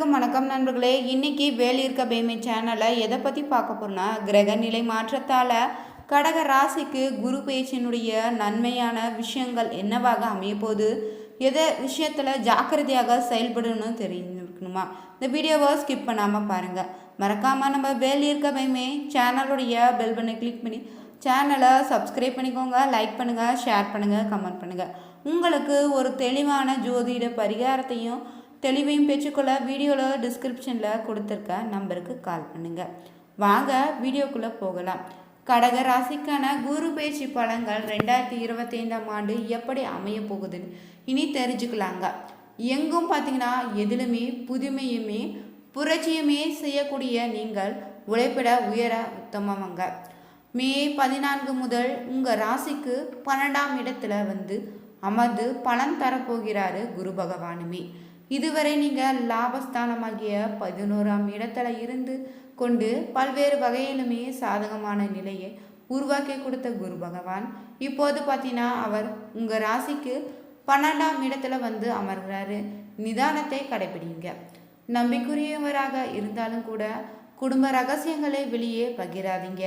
அனைவருக்கும் வணக்கம் நண்பர்களே. இன்னைக்கு வேலியிருக்க பேமை சேனலை எதை பற்றி பார்க்க போறோம்னா கிரக நிலை மாற்றத்தால் கடக ராசிக்கு குரு பேச்சினுடைய நன்மையான விஷயங்கள் என்னவாக அமையப்போகுது? எதை விஷயத்தில் ஜாக்கிரதையாக செயல்படணும்னு தெரிஞ்சுக்கணுமா? இந்த வீடியோவை ஸ்கிப் பண்ணாமல் பாருங்கள் மறக்காமல் நம்ம வேலியிருக்க பேமை சேனலுடைய பெல் பண்ணி கிளிக் பண்ணி சேனலை சப்ஸ்கிரைப் பண்ணிக்கோங்க லைக் பண்ணுங்கள் ஷேர் பண்ணுங்கள் கமெண்ட் பண்ணுங்கள் உங்களுக்கு ஒரு தெளிவான ஜோதிட பரிகாரத்தையும் தெளிவையும் பெற்றுக்கொள்ள வீடியோவில் டிஸ்கிரிப்ஷனில் கொடுத்துருக்க நம்பருக்கு கால் பண்ணுங்கள் வாங்க வீடியோக்குள்ளே போகலாம். கடக ராசிக்கான குரு பேச்சு பலன்கள் ரெண்டாயிரத்தி இருபத்தி ஐந்தாம் ஆண்டு எப்படி அமைய போகுதுன்னு இனி தெரிஞ்சுக்கலாங்க. எங்கும் பார்த்தீங்கன்னா எதிலுமே புதுமையுமே புரட்சியுமே செய்யக்கூடிய நீங்கள் உழைப்பிட உயர உத்தமவங்க. மே பதினான்கு முதல் உங்கள் ராசிக்கு பன்னெண்டாம் இடத்துல வந்து அமர்ந்து பலன் தரப்போகிறாரு குரு பகவானுமே. இதுவரை நீங்கள் லாபஸ்தானமாகிய பதினோராம் இடத்துல இருந்து கொண்டு பல்வேறு வகையிலுமே சாதகமான நிலையை உருவாக்கி கொடுத்த குரு பகவான். இப்போது பார்த்தீங்கன்னா அவர் உங்கள் ராசிக்கு பன்னெண்டாம் இடத்துல வந்து அமர்கிறாரு. நிதானத்தை கடைபிடிங்க. நம்பிக்குரியவராக இருந்தாலும் கூட குடும்ப ரகசியங்களை வெளியே பகிராதீங்க.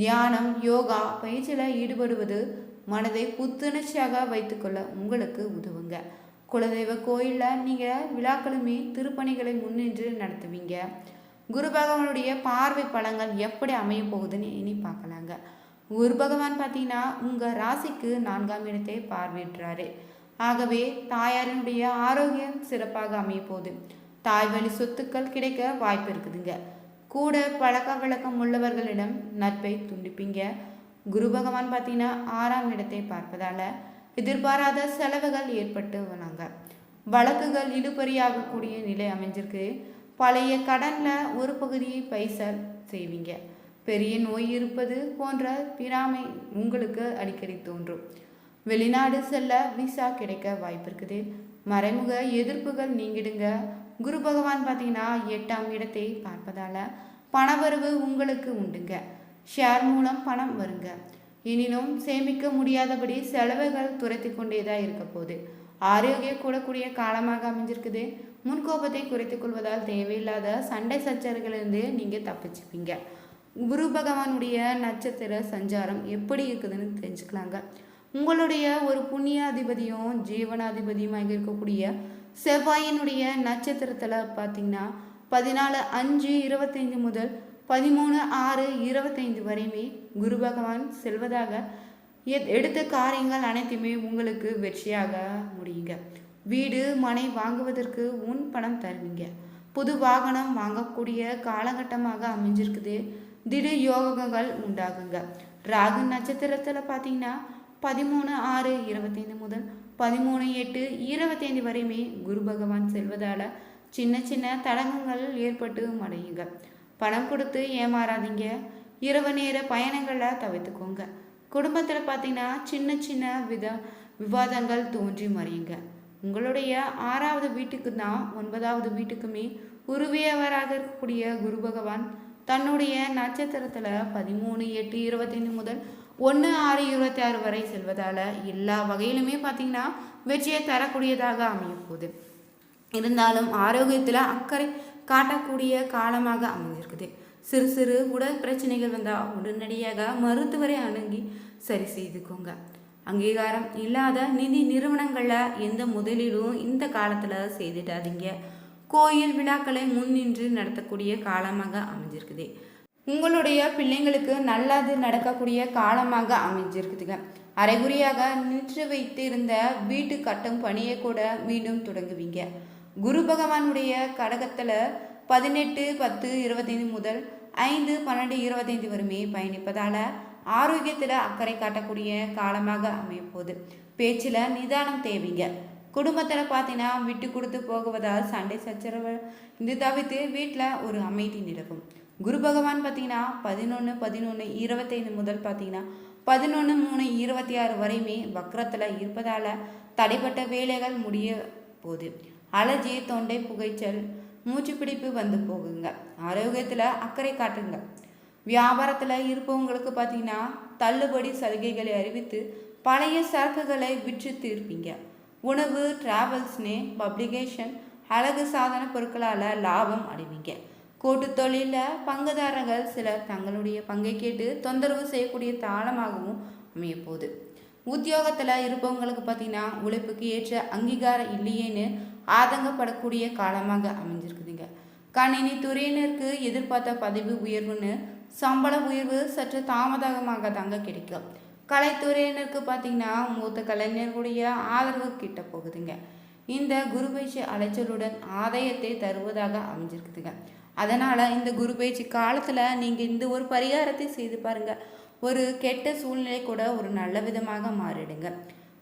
தியானம் யோகா பயிற்சியில் ஈடுபடுவது மனதை புத்துணர்ச்சியாக வைத்துக்கொள்ள உங்களுக்கு உதவுங்க. குலதெய்வ கோயிலில் நீங்கள் விழாக்களுமே திருப்பணிகளை முன்னின்று நடத்துவீங்க. குரு பகவானுடைய பார்வை பலங்கள் எப்படி அமைய போகுதுன்னு இனி பார்க்கலாங்க. குரு பகவான் பார்த்தீங்கன்னா உங்கள் ராசிக்கு நான்காம் இடத்தை பார்வையிடுறாரு. ஆகவே தாயாரினுடைய ஆரோக்கியம் சிறப்பாக அமைய போகுது. தாய் வழி சொத்துக்கள் கிடைக்க வாய்ப்பு இருக்குதுங்க. கூட பழக்க வழக்கம் உள்ளவர்களிடம் நட்பை துண்டிப்பீங்க. குரு பகவான் பார்த்தீங்கன்னா ஆறாம் இடத்தை பார்ப்பதால் எதிர்பாராத செலவுகள் ஏற்பட்டு வராங்க வழக்குகள் இழுபறியாகக்கூடிய நிலை அமைஞ்சிருக்கு. பழைய கடனில் ஒரு பகுதியை பைசா செய்வீங்க. பெரிய நோய் இருப்பது போன்ற பிராமை உங்களுக்கு அடிக்கடி தோன்றும். வெளிநாடு செல்ல விசா கிடைக்க வாய்ப்பு இருக்குது மறைமுக எதிர்ப்புகள் நீங்கிடுங்க. குரு பகவான் பார்த்தீங்கன்னா எட்டாம் இடத்தை பார்ப்பதால பணவரவு உங்களுக்கு உண்டுங்க. ஷேர் மூலம் பணம் வருங்க. எனினும் சேமிக்க முடியாதபடி செலவுகள் துரத்தி கொண்டேதான் இருக்க போகுது. ஆரோக்கியம் கூடக்கூடிய காலமாக அமைஞ்சிருக்குது. முன்கோபத்தை குறைத்துக் கொள்வதால் தேவையில்லாத சண்டை சச்சரவுகளிலிருந்து நீங்கள் தப்பிச்சுப்பீங்க. குரு பகவானுடைய நட்சத்திர சஞ்சாரம் எப்படி இருக்குதுன்னு தெரிஞ்சுக்கலாங்க. உங்களுடைய ஒரு புண்ணியாதிபதியும் ஜீவனாதிபதியுமாக இருக்கக்கூடிய செவ்வாயினுடைய நட்சத்திரத்தில் பார்த்தீங்கன்னா பதினாலு அஞ்சு இருபத்தஞ்சு முதல் பதிமூணு ஆறு இருபத்தைந்து வரையுமே குரு பகவான் செல்வதாக எடுத்த காரியங்கள் அனைத்துமே உங்களுக்கு வெற்றியாக முடியுங்க. வீடு மனை வாங்குவதற்கு உன் பணம் தருவீங்க. புது வாகனம் வாங்கக்கூடிய காலகட்டமாக அமைஞ்சிருக்குது. திடீர் யோகங்கள் உண்டாகுங்க. ராகு நட்சத்திரத்தில் பார்த்தீங்கன்னா பதிமூணு ஆறு இருபத்தைந்து முதல் பதிமூணு எட்டு இருபத்தைந்து வரையுமே குரு பகவான் செல்வதால் சின்ன சின்ன தடங்கங்கள் ஏற்பட்டு மடையுங்க. பணம் கொடுத்து ஏமாறாதீங்க. இரவு நேர பயணங்களை தவிர்த்துக்கோங்க. குடும்பத்தில் பார்த்தீங்கன்னா சின்ன சின்ன வித விவாதங்கள் தோன்றி மறையுங்க. உங்களுடைய ஆறாவது வீட்டுக்கு தான் ஒன்பதாவது வீட்டுக்குமே உருவியவராக இருக்கக்கூடிய குரு பகவான் தன்னுடைய நட்சத்திரத்தில் பதிமூணு எட்டு இருபத்தைந்து முதல் ஒன்று ஆறு இருபத்தி ஆறு வரை செல்வதால் எல்லா வகையிலுமே பார்த்தீங்கன்னா வெற்றியை தரக்கூடியதாக அமையும் போகுது இருந்தாலும் ஆரோக்கியத்தில் அக்கறை காட்டக்கூடிய காலமாக அமைஞ்சிருக்குது. சிறு சிறு உடல் பிரச்சனைகள் வந்தால் உடனடியாக மருத்துவரை அணுகி சரி செய்துக்கோங்க. அங்கீகாரம் இல்லாத நிதி நிறுவனங்களில் எந்த முதலீடும் இந்த காலத்தில் செய்துடாதீங்க. கோயில் விழாக்களை முன்னின்று நடத்தக்கூடிய காலமாக அமைஞ்சிருக்குது. உங்களுடைய பிள்ளைங்களுக்கு நல்லது நடக்கக்கூடிய காலமாக அமைஞ்சிருக்குதுங்க. அரைகுறியாக நின்று வைத்திருந்த வீட்டு கட்டும் பணியை கூட மீண்டும் தொடங்குவீங்க. குரு பகவானுடைய கடகத்தில் பதினெட்டு பத்து இருபத்தைந்து முதல் ஐந்து பன்னெண்டு இருபத்தைந்து வரையுமே பயணிப்பதால் ஆரோக்கியத்தில் அக்கறை காட்டக்கூடிய காலமாக அமையப்போகுது பேச்சில் நிதானம் தேவைங்க. குடும்பத்தில் பார்த்தீங்கன்னா விட்டு கொடுத்து போகுவதால் சண்டை சச்சரவு இது தவிர்த்து வீட்டில் ஒரு அமைதி நிலவும். குரு பகவான் பார்த்தீங்கன்னா பதினொன்று பதினொன்று இருபத்தைந்து முதல் பார்த்தீங்கன்னா பதினொன்று மூணு இருபத்தி ஆறு வரையுமே வக்ரத்தில் இருப்பதால் தடைப்பட்ட வேலைகள் முடிய போகுது. அலர்ஜி தொண்டை புகைச்சல். மூச்சு பிடிப்பு வந்து போகுங்க. ஆரோக்கியத்தில் அக்கறை காட்டுங்க. வியாபாரத்தில் இருப்பவங்களுக்கு பார்த்தீங்கன்னா தள்ளுபடி சலுகைகளை அறிவித்து பழைய சரக்குகளை விற்று தீர்ப்பீங்க. உணவு டிராவல்ஸ்னு பப்ளிகேஷன் அழகு சாதன பொருட்களால் லாபம் அடைவீங்க. கூட்டு தொழிலில் பங்குதாரர்கள் சிலர் தங்களுடைய பங்கை கேட்டு தொந்தரவு செய்யக்கூடிய தாளமாகவும் அமையப்போகுது உத்தியோகத்தில் இருப்பவங்களுக்கு பார்த்தீங்கன்னா உழைப்புக்கு ஏற்ற அங்கீகாரம் இல்லையேன்னு ஆதங்கப்படக்கூடிய காலமாக அமைஞ்சிருக்குதுங்க. கணினி துறையினருக்கு எதிர்பார்த்த பதவி உயர்வுன்னு சம்பள உயர்வு சற்று தாமதமாக தாங்க கிடைக்கும். கலைத்துறையினருக்கு பார்த்தீங்கன்னா மூத்த கலைஞர்களுடைய ஆதரவு கிட்ட போகுதுங்க. இந்த குரு பயிற்சி அலைச்சலுடன் ஆதாயத்தை தருவதாக அமைஞ்சிருக்குதுங்க. அதனால் இந்த குரு பயிற்சி காலத்தில் நீங்கள் இந்த ஒரு பரிகாரத்தை செய்து பாருங்கள் ஒரு கெட்ட சூழ்நிலை கூட ஒரு நல்ல விதமாக மாறிடுங்க.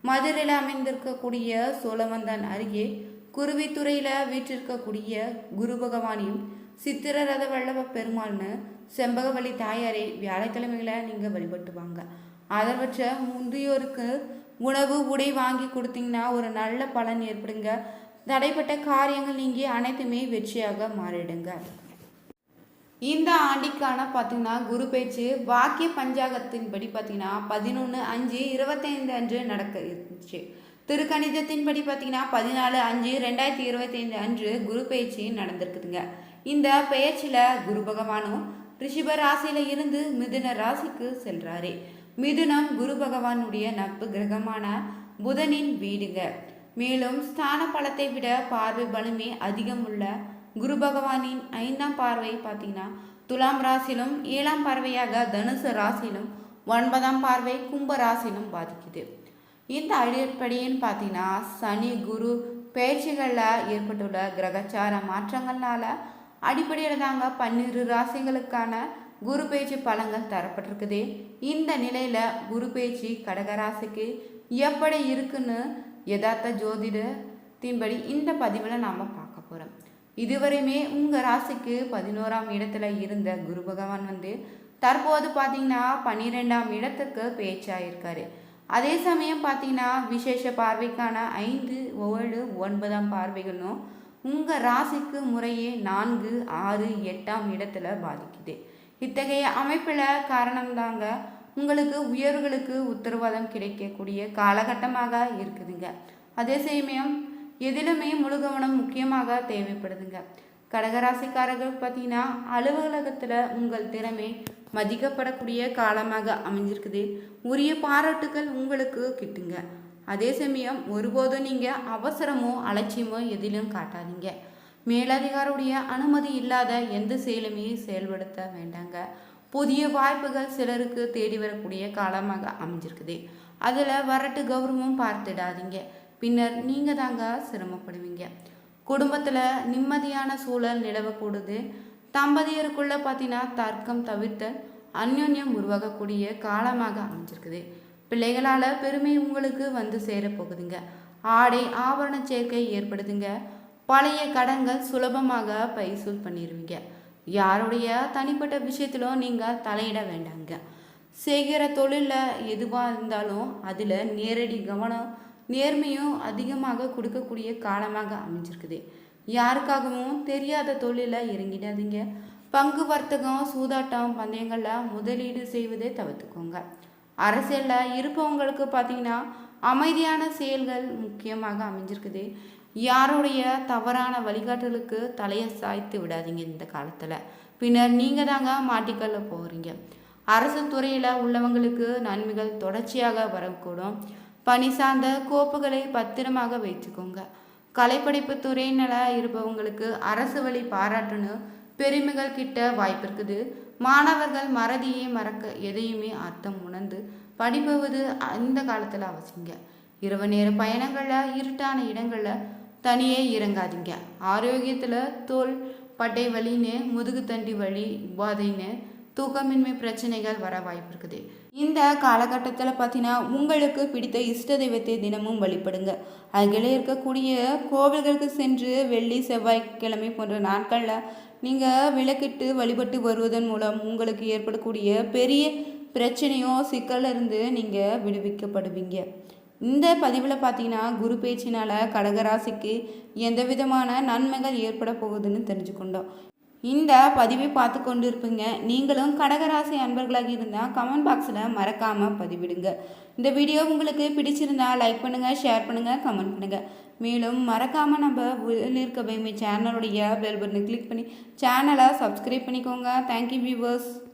மதுரையில் அமைந்திருக்கக்கூடிய சோழவந்தான் அருகே குருவித்துறையில் வீற்றிருக்கக்கூடிய குரு பகவானையும் சித்திரரத வல்லவ பெருமாள்னு செம்பகவள்ளி தாயாரை வியாழக்கிழமைகளை நீங்கள் வழிபட்டு வாங்க ஆதரவற்ற முந்தையோருக்கு உணவு உடை வாங்கி கொடுத்தீங்கன்னா ஒரு நல்ல பலன் ஏற்படுங்க. தடைப்பட்ட காரியங்கள் நீங்கி அனைத்துமே வெற்றியாக மாறிடுங்க. இந்த ஆண்டிக்கான பார்த்தீங்கன்னா குரு பேச்சு வாக்கிய பஞ்சாங்கத்தின்படி பார்த்தீங்கன்னா பதினொன்று அஞ்சு இருபத்தைந்து அன்று நடக்க இருந்துச்சு. திருக்கணிதத்தின்படி பார்த்தீங்கன்னா பதினாலு அஞ்சு ரெண்டாயிரத்தி இருபத்தி ஐந்து அன்று குரு பயிற்சி நடந்திருக்குதுங்க. இந்த பெயர்ச்சியில் குரு பகவானும் ரிஷிப ராசியில் இருந்து மிதுன ராசிக்கு செல்கிறாரு மிதுனம் குரு பகவானுடைய நட்பு கிரகமான புதனின் வீடுங்க. மேலும் ஸ்தான பலத்தை விட பார்வை பலமே அதிகம் உள்ள குரு பகவானின் ஐந்தாம் பார்வை பார்த்தீங்கன்னா துலாம் ராசியிலும் ஏழாம் பார்வையாக தனுசு ராசியிலும் ஒன்பதாம் பார்வை கும்ப ராசியிலும் பாதிக்குது. இந்த அடிப்படையின்னு பார்த்தீங்கன்னா சனி குரு பயிற்சிகளில் ஏற்பட்டுள்ள கிரகச்சார மாற்றங்கள்னால அடிப்படையில் தாங்க பன்னிரு ராசிகளுக்கான குரு பேச்சு பலங்கள் தரப்பட்டிருக்குது. இந்த நிலையில் குரு பேச்சு கடகராசிக்கு எப்படி இருக்குன்னு யதார்த்த ஜோதிடத்தின்படி இந்த பதிவில் நாம் பார்க்க போகிறோம் இதுவரையுமே உங்கள் ராசிக்கு பதினோராம் இடத்துல இருந்த குரு பகவான் வந்து தற்போது பார்த்தீங்கன்னா பன்னிரெண்டாம் இடத்துக்கு பேச்சாயிருக்காரு. அதே சமயம் பார்த்தீங்கன்னா விசேஷ பார்வைக்கான ஐந்து ஏழு ஒன்பதாம் பார்வைகளும் உங்கள் ராசிக்கு முறையே நான்கு ஆறு எட்டாம் இடத்துல பாதிக்குது. இத்தகைய அமைப்பில் காரணம்தாங்க உங்களுக்கு உயர்வுகளுக்கு உத்தரவாதம் கிடைக்கக்கூடிய காலகட்டமாக இருக்குதுங்க. அதே சமயம் எதிலுமே முழு கவனம் முக்கியமாக தேவைப்படுதுங்க. கடகராசிக்காரர்கள் பார்த்தீங்கன்னா அலுவலகத்தில் உங்கள் திறமை மதிக்கப்படக்கூடிய காலமாக அமைஞ்சிருக்குது. உரிய பாராட்டுகள் உங்களுக்கு கிட்டுங்க. அதே சமயம் ஒருபோதும் நீங்கள் அவசரமோ அலட்சியமோ எதிலும் காட்டாதீங்க. மேலதிகாரியுடைய அனுமதி இல்லாத எந்த செயலுமே செயல்படுத்த வேண்டாங்க. புதிய வாய்ப்புகள் சிலருக்கு தேடி வரக்கூடிய காலமாக அமைஞ்சிருக்குது. அதில் வரட்டு கௌரவம் பார்த்துடாதீங்க. பின்னர் நீங்கள் தாங்க சிரமப்படுவீங்க. குடும்பத்தில் நிம்மதியான சூழல் நிலவக்கூடுது. தம்பதியருக்குள்ள பார்த்தீங்கன்னா தர்க்கம் தவிர்த்த அந்யோன்யம் உருவாகக்கூடிய காலமாக அமைஞ்சிருக்குது. பிள்ளைகளால் பெருமை உங்களுக்கு வந்து சேரப்போகுதுங்க ஆடை ஆபரண சேர்க்கை ஏற்படுதுங்க. பழைய கடன்கள் சுலபமாக பைசூல் பண்ணிடுவீங்க யாருடைய தனிப்பட்ட விஷயத்திலும் நீங்கள் தலையிட வேண்டாங்க. செய்கிற தொழிலில் எதுவாக இருந்தாலும் அதில் நேரடி கவனம் நேர்மையும் அதிகமாக கொடுக்கக்கூடிய காலமாக அமைஞ்சிருக்குது. யாருக்காகவும் தெரியாத தொழிலில் இறங்கிடாதீங்க. பங்கு வர்த்தகம் சூதாட்டம் பந்தயங்களில் முதலீடு செய்வதை தவிர்த்துக்கோங்க. அரசியலில் இருப்பவங்களுக்கு பார்த்தீங்கன்னா அமைதியான செயல்கள் முக்கியமாக அமைஞ்சிருக்குது. யாருடைய தவறான வழிகாட்டலுக்கு தலையை சாய்த்து விடாதீங்க இந்த காலத்தில். பின்னர் நீங்கள் தாங்க மாட்டிக்கல்ல போகிறீங்க அரசு துறையில் உள்ளவங்களுக்கு நன்மைகள் தொடர்ச்சியாக வரக்கூடும். பணி சார்ந்த கோப்புகளை பத்திரமாக வைத்துக்கோங்க. கலைப்படைப்பு துறையினல இருப்பவங்களுக்கு அரசு வழி பாராட்டுன்னு பெருமைகள் கிட்ட வாய்ப்பு இருக்குது மாணவர்கள் மறதியே மறக்க எதையுமே அர்த்தம் உணர்ந்து படிப்பது இந்த காலத்தில் அவசியங்க. இரவு நேர பயணங்களில் இருட்டான இடங்களில் தனியே இறங்காதீங்க. ஆரோக்கியத்தில் தோல் பட்டை வலின்னு முதுகு தண்டி வலி உபாதைன்னு தூக்கமின்மை பிரச்சனைகள் வர வாய்ப்பு இருக்குது இந்த காலகட்டத்தில் பார்த்தீங்கன்னா உங்களுக்கு பிடித்த இஷ்ட தெய்வத்தை தினமும் வழிபடுங்க. அருகில் இருக்கக்கூடிய கோவில்களுக்கு சென்று வெள்ளி செவ்வாய்க்கிழமை போன்ற நாட்களில் நீங்கள் விளக்கிட்டு வழிபட்டு வருவதன் மூலம் உங்களுக்கு ஏற்படக்கூடிய பெரிய பிரச்சனையோ சிக்கலிருந்து நீங்கள் விடுவிக்கப்படுவீங்க. இந்த பதிவில் பார்த்தீங்கன்னா குரு பேச்சினால் கடகராசிக்கு எந்த விதமான நன்மைகள் ஏற்பட போகுதுன்னு தெரிஞ்சுக்கொண்டோம். இந்த பதிவை பார்த்து கொண்டு இருப்பீங்க நீங்களும் கடகராசி அன்பர்களாக இருந்தால் கமெண்ட் பாக்ஸில் மறக்காமல் பதிவிடுங்க. இந்த வீடியோ உங்களுக்கு பிடிச்சிருந்தா லைக் பண்ணுங்கள் ஷேர் பண்ணுங்கள் கமெண்ட் பண்ணுங்கள் மேலும் மறக்காமல் நம்ம வேலியிருக்க பயமை சேனலுடைய பெல் பட்டனை கிளிக் பண்ணி சேனலை சப்ஸ்கிரைப் பண்ணிக்கோங்க. Thank you viewers